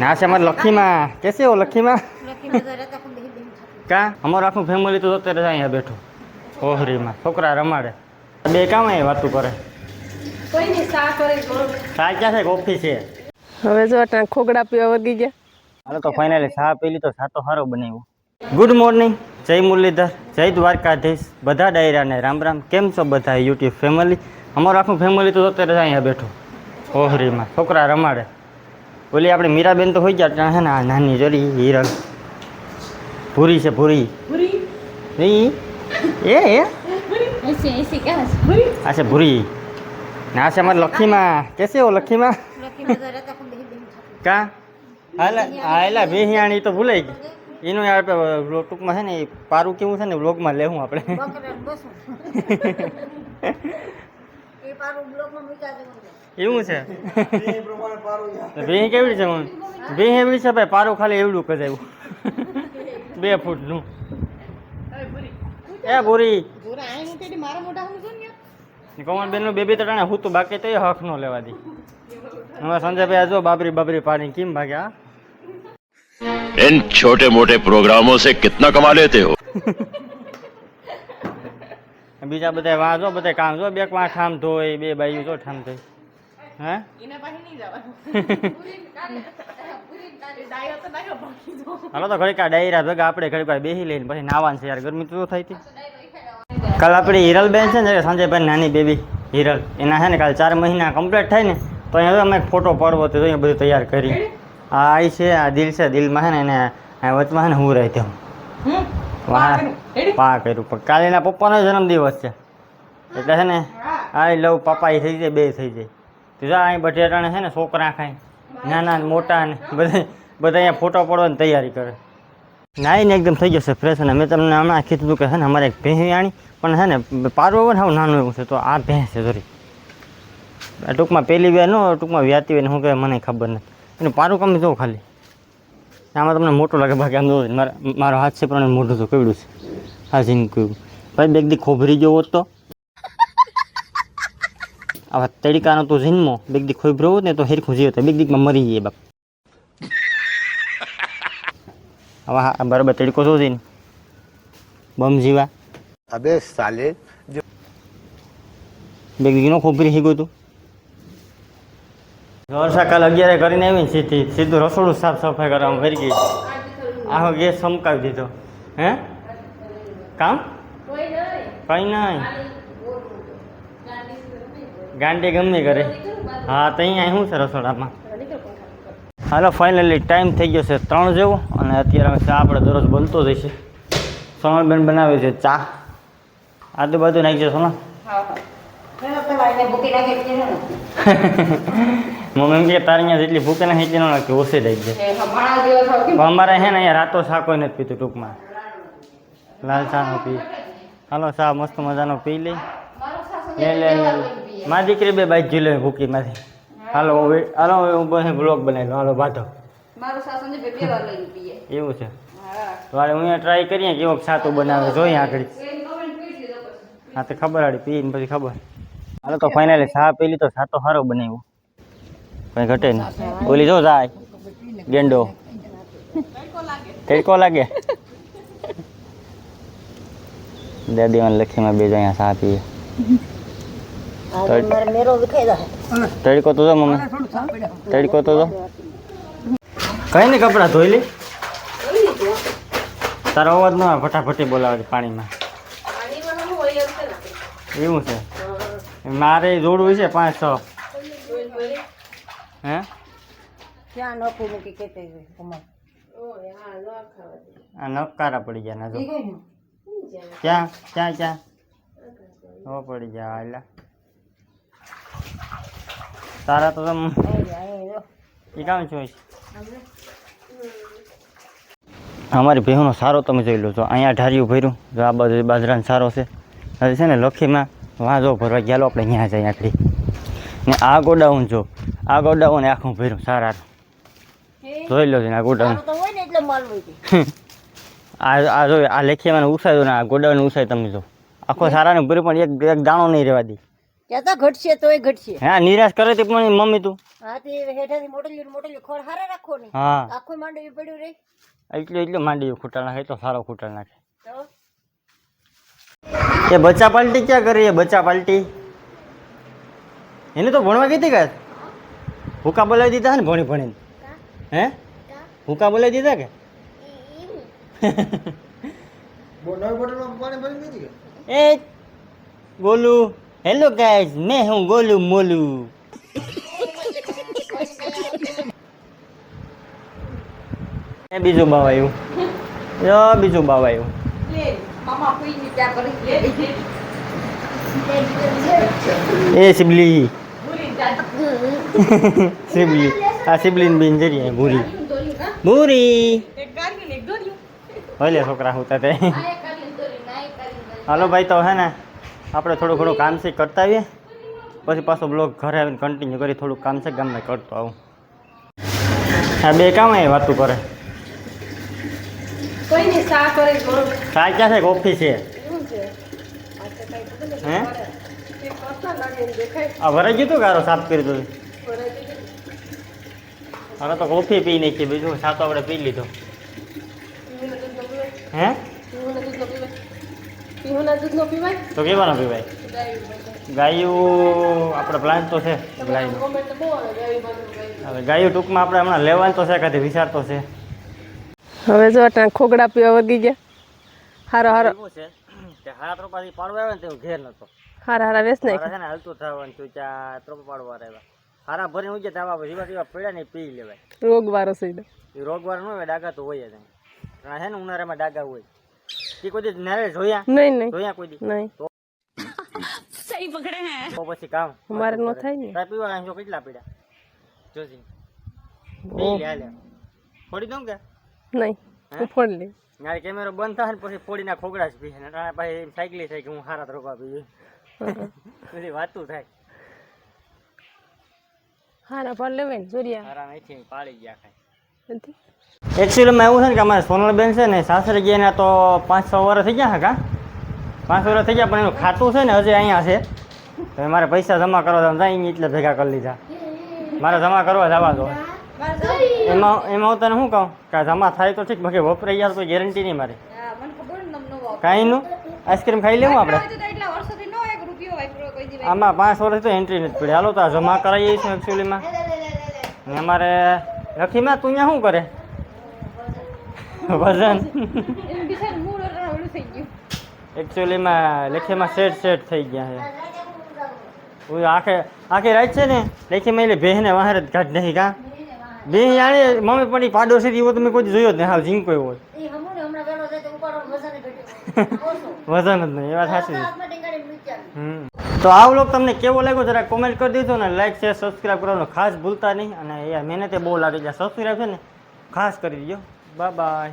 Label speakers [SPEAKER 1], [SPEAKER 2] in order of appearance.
[SPEAKER 1] ના છે અમારે લખીમાં. કેસે હો
[SPEAKER 2] ખાતી.
[SPEAKER 1] કા? અમારું આખું ફેમિલી તો અત્યારે જ અહીંયા બેઠું. ઓહરીમાં. છોકરા રમાડે. બે કામ અહીં વાતું કરે.
[SPEAKER 2] કોઈ નહીં સા કરે થોડું.
[SPEAKER 1] ચા ક્યાં છે? કોફી છે.
[SPEAKER 3] હવે જો અટાણે ખોગડા પીવા વગી ગયા.
[SPEAKER 1] હાલો તો ફાઇનલી ચા પી તો ચા તો સારો બનાવ્યો. ગુડ મોર્નિંગ જય મુરલીધર. જય દ્વારકાધીશ. બધા ડાયરાને રામ રામ. કેમ છો બધા? યુટ્યુબ ફેમિલી અમારું આખું ફેમિલી તો અત્યારે જ અહીંયા બેઠું. ઓહરીમાં. છોકરા રમાડે. ઓલી આપણે મીરાબેન તો હોઈ ગયા ત્યાં છે ને આ નાની જોડી હિરણ. ભૂરી છે ભૂરી. ભૂરી? એ એ?
[SPEAKER 2] એસી એસી છે.
[SPEAKER 1] આ છે ભૂરી. ને આ છે અમારે લખીમાં. કેસે હો લખીમાં. કા? હાલે હા એલા બેહિયાણી તો ભૂલાઈ ગઈ. એનું યાર આપણે ટૂંકમાં છે ને એ પારું કેવું છે ને વ્લોગમાં લેવું આપણે. એવું છે વેહી કેવી છે હું વેહી એવડી છે ભાઈ પારું ખાલી એવડું કજાયું બે ફૂટનું એ બોરી
[SPEAKER 2] જોરા આઈ હું તેડી મારા મોઢા હું જોન યાર.
[SPEAKER 1] કમણ બેનનું બેબી તટાણે હું તો બાકી તો એ હક નો લેવા દી હવે સંજયભાઈ આ જો બાબરી બાબરી પાણી કેમ ભાગ્યા
[SPEAKER 4] इन छोटे मोटे प्रोग्रामों से कितना कमा लेते हो
[SPEAKER 1] બીજા બધા વાં જો બધા કામ જો બે વાં ઠામ ધોય બે બાયું જો ઠામ ધોય હે? હાલો તો ઘડીક આ ડાયરા ભેગા આપણે ઘડીક વાર બેસી લઈને પછી નાવાનું છે યાર ગરમી તો થાય હતી કાલ આપણી હિરલબેન છે ને સંજયભાઈ નાની બેબી હિરલ. એના છે ને કાલ ચાર મહિના કમ્પ્લીટ થાય ને તો અહીંયા અમે ફોટો પાડવો તો અહીંયા બધું તૈયાર કરી. આ આઈ છે આ દિલ છે દિલમાં છે ને એને આ વચમાં છે ને હું રહી દઉં વાહ પા કર્યું. પણ કાલે એના પપ્પાનો જન્મદિવસ છે. એટલે છે ને આઈ લવ પપ્પા એ થઈ જાય બે થઈ જાય. તો જા અહીં બટેટાને છે ને છોકરા ખાય નાના ને મોટા ને બધા બધા અહીંયા ફોટો પડવાની તૈયારી કરે. નાઈને એકદમ થઈ જશે ફ્રેશ અને મેં તમને હમણાં કીધું કે છે ને અમારે એક ભેંસ આણી પણ છે ને પારવો હોય ને હાવ નાનું એવું છે તો આ ભેંસ છે આ ટૂંકમાં પહેલી વાર નો ટૂંકમાં વ્યાતી હોય ને શું કહેવાય મને ખબર નથી. એનું પારું કમી જોઉં ખાલી. આમાં તમને મોટો લાગે બાકી આમ જોવો મારે મારો હાથ છે પણ મોઢું તો કેવડું છે. આ જીન કયું ભાઈ બેગ દી ખોભરી જવો તો? આવા તડકાનો તો જન્મો બેગ દી ખોભરો હોત ને તો હેરખું જીવો તો બેગ દીકમાં મરી જઈએ બાપ. હવે હા બરાબર તડકો શું છે બમ જીવા.
[SPEAKER 5] અબે સાલે
[SPEAKER 1] બેગ દીકનો ખોભરી હી ગયું હતું વર્ષા કાલ અગિયારે કરીને આવી સીધી સીધું રસોડું સાફ સફાઈ કરવામાં ફરી ગઈ. આહો ગેસ સમકાવી દીધો. હે? કામ? કઈ નહીં. ગાંડી ગમે કરે. હા તો અહીંયા શું છે રસોડામાં? હાલો ફાઇનલી ટાઈમ થઈ ગયો છે ત્રણ જેવો અને અત્યારે અમે ચા આપણે દરરોજ બનતો જ છે સોનલબેન બનાવે છે ચા. આજુબાજુ નાખી છે સોનલ. મમ્મી એમ કે તારે અહીંયા જેટલી ભૂખ ના એટલી ન લાગતી ઓછી થઈ જાય. અમારે છે ને અહીંયા રાતો ચા કોઈ નથી પીતું ટૂંકમાં. લાલ ચાનો પી. હાલો ચા મસ્ત મજાનો પી લઈ. લે લે મારી દીકરી બે બાઈક જી લે ભૂકીમાંથી હાલો હવે હાલો હવે હું બસ બ્લોગ બનાવી હાલો બાંધો એવું છે. તો હાલે હું ટ્રાય કરીએ કેવો છાતું બનાવે. જોઈએ આગળ. હા તો ખબર હાડી પીને પછી ખબર. હાલો તો ફાઇનલી ચા પી લીધો. સાતો સારો બનાવ્યો. કઈ ઘટે નહીં. ઓલી જો જાય ગેંડો. તડકો લાગે. દાદી મને લખીમાં બે અહીંયા ચા પીએ
[SPEAKER 2] મારે મેરો વિખાઈ જાય
[SPEAKER 1] તડકો તો જો મમ્મી. તડકો તો જો. કઈ નહીં કપડાં ધોઈ લે. તારો અવાજ ન આવે ફટાફટી બોલાવે છે પાણીમાં. એવું છે. મારે જોડવું છે પાંચ છ. હે?
[SPEAKER 2] ક્યાં નખું મૂકી કેતે કમર
[SPEAKER 1] આ નકારા પડી ગયા ના જો.
[SPEAKER 2] ઈ ગઈ ને?
[SPEAKER 1] ક્યાં? ક્યાં ક્યાં? હો પડી ગયા એટલે તારા તો તમ એ કામ છું અમારી ભેહુનો સારો તમે જોઈ લો છો. અહીંયા ઢાર્યું ભર્યું. જો આ બાજુ બાજરાનો સારો છે. હવે છે ને લખીમાં વાંધો ભરવા ગયા લો આપણે અહીંયા જઈએ આખરી ને આ ગોડાઉન જો આ ગોડાઉન આખું ભર્યું સારા જોઈ લો છે ને આ ગોડાઉન.
[SPEAKER 2] આ એટલે
[SPEAKER 1] આ જો આ લેખીમાં ઉસાય ને આ ગોડાઉન ઉસાય તમે જો. આખો સારાને ભર્યું પણ એક એક દાણો નહીં રહેવા દે.
[SPEAKER 2] કેતા ઘટશે તોય ઘટશે.
[SPEAKER 1] હા નિરાશ કરે તે પણ મમ્મી તું.
[SPEAKER 2] હા તે હેઠાથી મોટલી મોટલી ખોળ હારે રાખો ને.
[SPEAKER 1] હા.
[SPEAKER 2] આખો માંડવી પડ્યું રે.
[SPEAKER 1] એટલે એટલે માંડી ખૂટા નાખે તો સારો ખૂટા નાખે. એ બચ્ચા પાલટી ક્યાં કરી એ બચ્ચા પાલટી? એને તો ભણવા કીધી કે હુકા બોલાવી દીધા ને ભણી ભણીને? હે? હુકા બોલાવી દીધા કે? એ ગોલુ હેલો ગાઈઝ મેં હું ગોલુ મોલુ. એ બીજું બાવ આવ્યું યો બીજું બાવ આવ્યું એ સિબલી. સિબલી આ સિબલીન બેન જરી ભૂરી ભૂરી ભલે છોકરા, હું તે હાલો ભાઈ, તો હે ને, આપણે થોડું ઘણું કામ છે, કરતા આવીએ. પછી પાછો બ્લોગ ઘરે આવીને કન્ટિન્યુ કરી થોડુંક કામ છે, ગામમાં કરતો આવું. આ બે કામ એ વાતું કરે.
[SPEAKER 3] કોઈ નહીં સા કરે ઘણું
[SPEAKER 1] સા ક્યાં છે કોફી છે
[SPEAKER 3] એવું છે? આ તો કઈ ખબર નથી
[SPEAKER 1] હે?
[SPEAKER 3] એ કરતા લાગે એમ દેખાય
[SPEAKER 1] આ ભરાઈ ગયું તું ગારો સાફ કરી દઉં
[SPEAKER 3] ભરાઈ ગયું.
[SPEAKER 1] હવે તો કોફી પી નાખી બીજું સાતો આપણે પી લીધો. હે? તો કેવાનો પીવાય?
[SPEAKER 3] ગાયું
[SPEAKER 1] આપણે પ્લાન તો છે
[SPEAKER 3] ગાયું.
[SPEAKER 1] હવે ગાયું ટૂંકમાં આપણે હમણાં લેવાનું તો છે કાંઈ વિચારતો છે.
[SPEAKER 3] હવે જો ત્યાં ખોગડા પીવા વગી ગયા. હારો હારો.
[SPEAKER 1] છે? કે હાથ રોપાથી પાડવા આવે ને તે ઘેર નતો.
[SPEAKER 3] હારા હારા વેસ
[SPEAKER 1] મારે
[SPEAKER 3] નાખ
[SPEAKER 1] ને હાલતું થવાનું તું ત્યાં ત્રોપા પાડવા રહેવા હારા ભરીને ઉજે તાવા પછી વાટી પડ્યા ને પી લેવાય.
[SPEAKER 3] રોગ વારો સીધો
[SPEAKER 1] એ રોગવાર ન હોય ડાગા તો હોય જ નહીં. હે ને ઉનાળામાં ડાગા હોય. તે કોઈ દી નારે જોયા?
[SPEAKER 3] નહીં નહીં.
[SPEAKER 1] જોયા કોઈ દી
[SPEAKER 3] નહીં.
[SPEAKER 1] તો પછી કામ
[SPEAKER 3] અમારે ન થાય ને.
[SPEAKER 1] તા પીવા આમ જો કેટલા પીડા? જોજી. પી લે લે ફોડી દઉં કે?
[SPEAKER 3] નહીં. હું? ફોડી લઈ
[SPEAKER 1] મારે કેમેરો બંધ થાય ને પછી ફોડીના ખોગડા જ પી ને. પછી સાયકલી થાય કે હું હારા રોપા પીએ બધી વાતું થાય.
[SPEAKER 3] હારા પણ લેવે ને જોરિયા.
[SPEAKER 1] હારા નથી પાડી ગયા ખાય
[SPEAKER 3] નથી?
[SPEAKER 1] એકચ્યુઅલીમાં એવું છે ને કે અમારે સોનલબેન છે ને સાસરે ગયા ને તો પાંચ છ વર્ષ થઈ ગયા હા પાંચ વર્ષ થઈ ગયા પણ એનું ખાતું છે ને હજી અહીંયા છે. તો મારે પૈસા જમા કરવા જવાનું થાય એટલે ભેગા કરી લીધા. મારે જમા કરવા જવા દો એમાં એમાં હું તને શું કહું? કે આ જમા થાય તો ઠીક બાકી વપરાઈ ગયા તો કોઈ ગેરંટી નહીં મારી. કાંઈ નું આઈસ્ક્રીમ ખાઈ લેવું આપણે? આમાં પાંચ વર્ષ તો એન્ટ્રી નથી પડી. હાલો તો આ જમા કરાવીએ છીએ એકચ્યુઅલીમાં ને અમારે રખીમાં તું અહીંયા શું કરે? વજન. એકચ્યુઅલીમાં લેખીમાં સેટ સેટ થઈ ગયા છે. આખે આખી રાત છે ને લેખીમાં એટલે ભેહને વાહર જ કાઢ નહીં કા? બે જાણે મમ્મી પણ પાડોશી એવો તમે કોઈ જોયો જ નહીં. હાલ ઝીંકો એવો હોય
[SPEAKER 2] વજન
[SPEAKER 1] જ નહીં એ વાત સાચી તો આ વ્લોગ તમને કેવો લાગ્યો જરા કોમેન્ટ કરી દીધો ને લાઈક શેર સબસ્ક્રાઈબ કરવાનું ખાસ ભૂલતા નહીં. અને યાર મહેનતે બહુ લાગી છે સબસ્ક્રાઈબ છે ને, ખાસ કરી દીજો. Bye bye